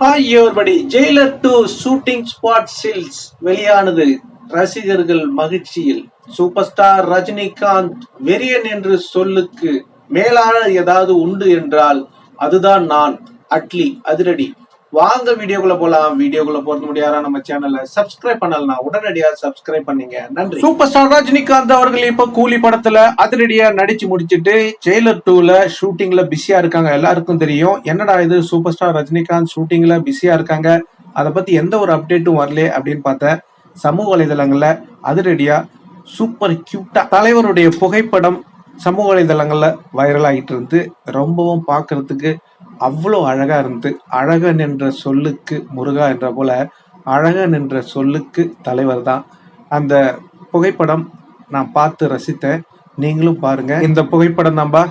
Hi everybody Jailer two shooting spot stills வெளியானது ரசிகர்கள் மகிழ்ச்சியில். சூப்பர் ஸ்டார் ரஜினிகாந்த் வெறியன் என்று சொல்லுக்கு மேலான ஏதாவது உண்டு என்றால் அதுதான் நான் அட்லி அதிரடி. வாங்க வீடியோக்குள்ள போலாம். வீடியோக்குள்ள போறது முடியாதா நம்ம சேனல்ல சப்ஸ்கிரைப் பண்ணலாம் உடனடியா சப்ஸ்கிரைப் பண்ணீங்க. நன்றி. சூப்பர் ஸ்டார் ரஜினிகாந்த் அவர்கள் இப்ப கூலி படத்துல அதிரடியா நடிச்சு முடிச்சிட்டு ஜெயிலர் டூல ஷூட்டிங்ல பிஸியா இருக்காங்க. எல்லாருக்கும் தெரியும். என்னடா இது சூப்பர் ஸ்டார் ரஜினிகாந்த் ஷூட்டிங்ல பிஸியா இருக்காங்க? அதை பத்தி எந்த ஒரு அப்டேட்டும் வரல அப்படின்னு பார்த்தேன் சமூக வலைதளங்கள்ல அதிரடியா சூப்பர் கியூட்டா தலைவருடைய புகைப்படம் சமூக வலைதளங்கள்ல வைரல் ஆகிட்டு இருந்து ரொம்பவும் பார்க்கறதுக்கு அவ்வளோ அழகாக இருந்து அழகன் என்ற சொல்லுக்கு முருகா என்ற போல அழகன் என்ற சொல்லுக்கு தலைவர் தான். அந்த புகைப்படம் நான் பார்த்து ரசித்தேன். நீங்களும் பாருங்க. இந்த புகைப்படம் தான்பா.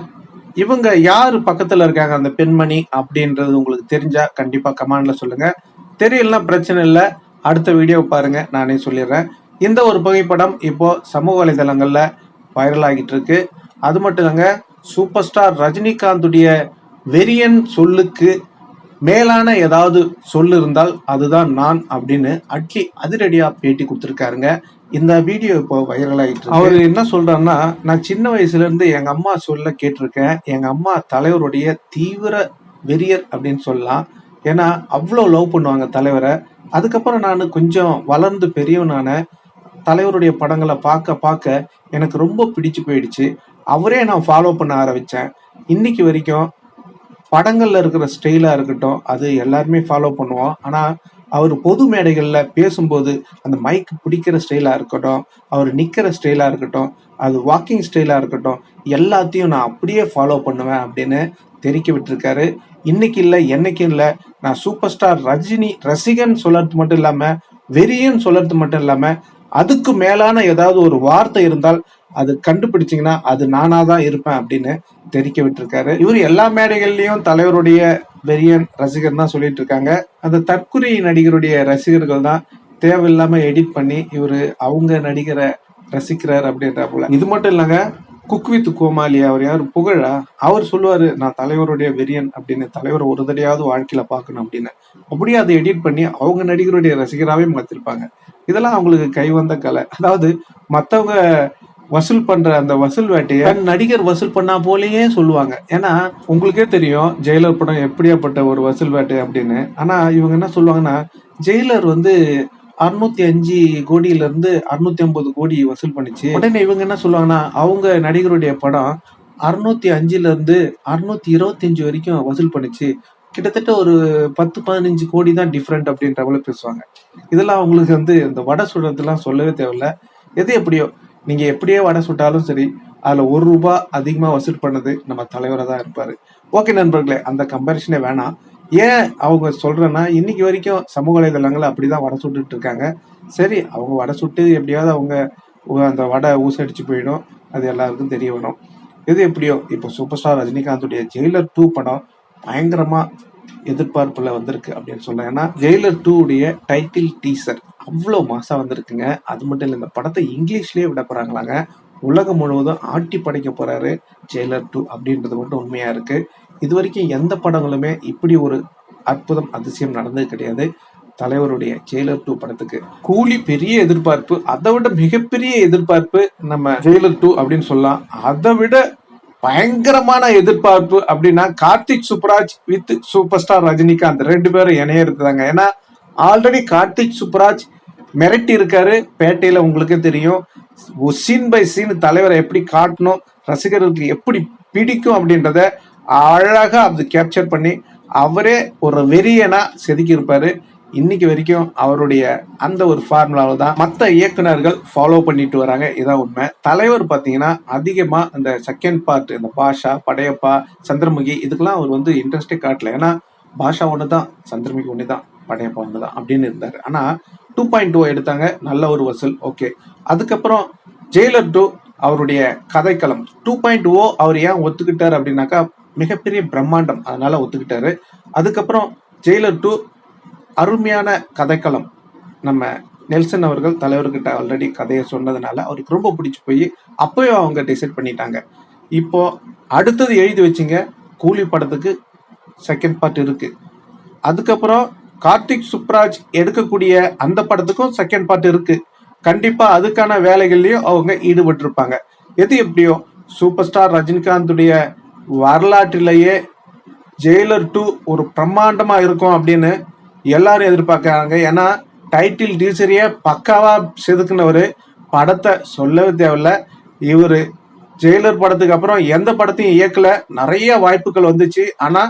இவங்க யார் பக்கத்தில் இருக்காங்க? அந்த பெண்மணி அப்படின்றது உங்களுக்கு தெரிஞ்சா கண்டிப்பாக கமெண்ட்ல சொல்லுங்க. தெரியலனா பிரச்சனை இல்லை. அடுத்த வீடியோ பாருங்க. நானே சொல்லிடுறேன். இந்த ஒரு புகைப்படம் இப்போ சமூக வலைதளங்களில் வைரல் ஆகிட்டு இருக்கு. அது மட்டும் இல்லைங்க சூப்பர் ஸ்டார் ரஜினிகாந்துடைய வெறியன் சொல்லுக்கு மேலான ஏதாவது சொல் இருந்தால் அதுதான் நான் அப்படின்னு அட்லி அதிரடியா பேட்டி கொடுத்துருக்காருங்க. இந்த வீடியோ இப்போ வைரல் ஆயிட்டு அவர் என்ன சொல்றாருன்னா நான் சின்ன வயசுல இருந்து எங்க அம்மா சொல்ல கேட்டிருக்கேன் எங்க அம்மா தலைவருடைய தீவிர வெறியர் அப்படின்னு சொல்லலாம். ஏன்னா அவ்வளோ லவ் பண்ணுவாங்க தலைவரை. அதுக்கப்புறம் நான் கொஞ்சம் வளர்ந்து பெரியவனான தலைவருடைய படங்களை பார்க்க பார்க்க எனக்கு ரொம்ப பிடிச்சு போயிடுச்சு. அவரே நான் ஃபாலோ பண்ண ஆரம்பித்தேன் இன்னைக்கு வரைக்கும் படங்கள்ல இருக்கிற ஸ்டைலா இருக்கட்டும் அது எல்லாருமே ஃபாலோ பண்ணுவோம். ஆனா அவர் பொது மேடைகளில் பேசும்போது அந்த மைக் பிடிக்கிற ஸ்டைலாக இருக்கட்டும் அவர் நிற்கிற ஸ்டைலாக இருக்கட்டும் அது வாக்கிங் ஸ்டைலாக இருக்கட்டும் எல்லாத்தையும் நான் அப்படியே ஃபாலோ பண்ணுவேன் அப்படின்னு தெரிவிக்க விட்டுருக்காரு. இன்னைக்கு இல்லை என்னைக்கு இல்லை நான் சூப்பர் ஸ்டார் ரஜினி ரசிகன் சொல்லறது மட்டும் இல்லாமல் வெறியன் சொல்லறது மட்டும் இல்லாமல் அதுக்கு மேலான ஏதாவது ஒரு வார்த்தை இருந்தால் அது கண்டுபிடிச்சிங்கன்னா அது நானா தான் இருப்பேன் அப்படின்னு தெரிவிக்க விட்டுருக்காரு. இவர் எல்லா மேடைகள்லையும் தலைவருடைய வெறியன் ரசிகர் தான் சொல்லிட்டு இருக்காங்க. அந்த தற்குறி நடிகருடைய ரசிகர்கள் தான் தேவையில்லாம எடிட் பண்ணி இவர் அவங்க நடிகரை ரசிக்கிறார் அப்படின்ற போல இது மட்டும் இல்லைங்க குக் வித் கோமாளி அவர் யார்? புகழா? அவர் சொல்லுவாரு நான் தலைவருடைய வெறியன் அப்படின்னு தலைவர் ஒரு தடையாவது வாழ்க்கையில பார்க்கணும் அப்படின்னு. அப்படியே அதை எடிட் பண்ணி அவங்க நடிகருடைய ரசிகராகவே மாத்திருப்பாங்க. இதெல்லாம் அவங்களுக்கு கை வந்த கலை. அதாவது மற்றவங்க வசூல் பண்ற அந்த வசூல் வேட்டையை நடிகர் வசூல் பண்ணா போலயே சொல்லுவாங்க. ஏன்னா உங்களுக்கே தெரியும் ஜெயிலர் படம் எப்படியாப்பட்ட ஒரு வசூல் வேட்டை அப்படின்னு. ஆனா இவங்க என்ன சொல்லுவாங்கன்னா ஜெயிலர் வந்து அறுநூத்தி அஞ்சு கோடியில இருந்து அறுநூத்தி ஐம்பது கோடி வசூல் பண்ணிச்சு. உடனே இவங்க என்ன சொல்லுவாங்கன்னா அவங்க நடிகருடைய படம் அறுநூத்தி அஞ்சுல இருந்து அறுநூத்தி இருபத்தஞ்சு வரைக்கும் வசூல் பண்ணிச்சு. கிட்டத்தட்ட ஒரு பத்து பதினஞ்சு கோடி தான் டிஃப்ரெண்ட் அப்படின்ற அளவு பேசுவாங்க. இதெல்லாம் அவங்களுக்கு வந்து இந்த வடை சுடுறதுலாம் சொல்லவே தேவையில்ல. எது எப்படியோ நீங்கள் எப்படியே வடை சுட்டாலும் சரி அதில் ஒரு ரூபா அதிகமாக வசூல் பண்ணது நம்ம தலைவராக தான் இருப்பார். ஓகே நண்பர்களே அந்த கம்பேரிஷனே வேணாம். ஏன் அவங்க சொல்கிறேன்னா இன்னைக்கு வரைக்கும் சமூக வலைதளங்கள் அப்படிதான் வடை சுட்டுட்டு இருக்காங்க. சரி அவங்க வடை சுட்டு எப்படியாவது அவங்க அந்த வடை ஊசடிச்சு போயிடும். அது எல்லாருக்கும் தெரிய வரும். எது எப்படியோ இப்போ சூப்பர் ஸ்டார் ரஜினிகாந்துடைய ஜெயிலர் டூ படம் பயங்கரமாக எதிர்பார்ப்பில் வந்திருக்கு அப்படின்னு சொல்லலாம். ஏன்னா ஜெயிலர் டூ உடைய டைட்டில் டீசர் அவ்வளோ மாசாக வந்திருக்குங்க. அது மட்டும் இல்லை இந்த படத்தை இங்கிலீஷ்லேயே விட போகிறாங்களாங்க உலகம் முழுவதும் ஆட்டி படைக்க போகிறாரு ஜெயிலர் டூ அப்படின்றது மட்டும் உண்மையாக இருக்குது இது வரைக்கும் எந்த படங்களுமே இப்படி ஒரு அற்புதம் அதிசயம் நடந்தது கிடையாது. தலைவருடைய ஜெயிலர் டூ படத்துக்கு. கூலி பெரிய எதிர்பார்ப்பு அதை விட மிகப்பெரிய எதிர்பார்ப்பு நம்ம ஜெயிலர் டூ அப்படின்னு சொல்லலாம். அதை விட பயங்கரமான எதிர்பார்ப்பு அப்படின்னா Karthik Subbaraj with super star Rajinikanth. ரெண்டு பேரும் இணையறதுதாங்க ஏன்னா ஆல்ரெடி கார்த்திக் சுப்ராஜ் மிரட்டி இருக்காரு பேட்டையில உங்களுக்கே தெரியும். சீன் பை சீன் தலைவரை எப்படி காட்டணும் ரசிகர்களுக்கு எப்படி பிடிக்கும் அப்படின்றத அழகாக அது கேப்சர் பண்ணி அவரே ஒரு வெறியனா செதுக்கி இருப்பாரு இன்னைக்கு வரைக்கும் அவருடைய அந்த ஒரு ஃபார்முலாவில் தான் மற்ற இயக்குநர்கள் ஃபாலோ பண்ணிட்டு வராங்க. இதான் உண்மை. தலைவர் பார்த்தீங்கன்னா அதிகமாக அந்த செகண்ட் பார்ட் இந்த பாஷா படையப்பா சந்திரமுகி இதுக்கெல்லாம் அவர் வந்து இன்ட்ரெஸ்டே காட்டல. ஏன்னா பாஷா ஒன்று தான் சந்திரமுகி ஒன்று தான் படையப்பா ஒன்று தான் அப்படின்னு இருந்தார். ஆனால் டூ பாயிண்ட் டூ எடுத்தாங்க. நல்ல ஒரு வசூல். ஓகே அதுக்கப்புறம் ஜெயிலர் டூ அவருடைய கதைக்களம். டூ பாயிண்ட் ஓ அவர் ஏன் ஒத்துக்கிட்டாரு அப்படின்னாக்கா மிகப்பெரிய பிரம்மாண்டம். அதனால ஒத்துக்கிட்டாரு. அதுக்கப்புறம் ஜெயிலர் டூ அருமையான கதைக்களம். நம்ம நெல்சன் அவர்கள் தலைவர்கிட்ட ஆல்ரெடி கதையை சொன்னதுனால அவருக்கு ரொம்ப பிடிச்சி போய் அப்பவே அவங்க டிசைட் பண்ணிட்டாங்க. இப்போ அடுத்தது எழுதி வச்சிங்க. கூலி படத்துக்கு செகண்ட் பார்ட் இருக்கு. அதுக்கப்புறம் கார்த்திக் சுப்ராஜ் எடுக்கக்கூடிய அந்த படத்துக்கும் செகண்ட் பார்ட் இருக்கு. கண்டிப்பா அதுக்கான வேலைகள்லயும் அவங்க ஈடுபட்டிருப்பாங்க. எது எப்படியோ சூப்பர் ஸ்டார் ரஜினிகாந்துடைய வரலாற்றிலேயே ஜெயிலர் டூ ஒரு பிரம்மாண்டமா இருக்கும் அப்படின்னு எல்லாரும் எதிர்பார்க்கறாங்க. ஏன்னா டைட்டில் டீச்சரையே பக்காவா செதுக்குனவர் படத்தை சொல்லவே தேவையில்ல. இவர் ஜெயிலர் படத்துக்கு அப்புறம் எந்த படத்தையும் இயக்கல. நிறைய வாய்ப்புகள் வந்துச்சு. ஆனா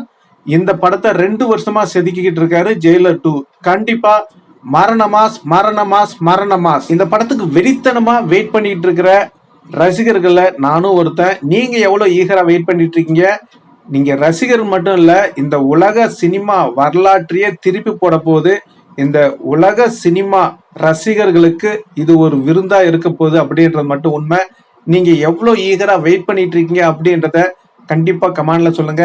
இந்த படத்தை ரெண்டு வருஷமா செதுக்கிக்கிட்டு இருக்காரு ஜெயிலர் டூ. கண்டிப்பா மரணமாஸ் மரணமாஸ் மரணமாஸ். இந்த படத்துக்கு வெறித்தனமா வெயிட் பண்ணிட்டு இருக்கிற ரசிகர்கள்ல நானும் ஒருத்தன். நீங்க எவ்வளவு ஈகரா வெயிட் பண்ணிட்டு இருக்கீங்க? நீங்க ரசிகர் மட்டும் இல்ல இந்த உலக சினிமா வரலாற்றையே திருப்பி போட போது இந்த உலக சினிமா ரசிகர்களுக்கு இது ஒரு விருந்தா இருக்க போகுது அப்படின்றது மட்டும் உண்மை. நீங்க எவ்வளவு ஈகரா வெயிட் பண்ணிட்டு இருக்கீங்க அப்படின்றத கண்டிப்பா கமான்ல சொல்லுங்க.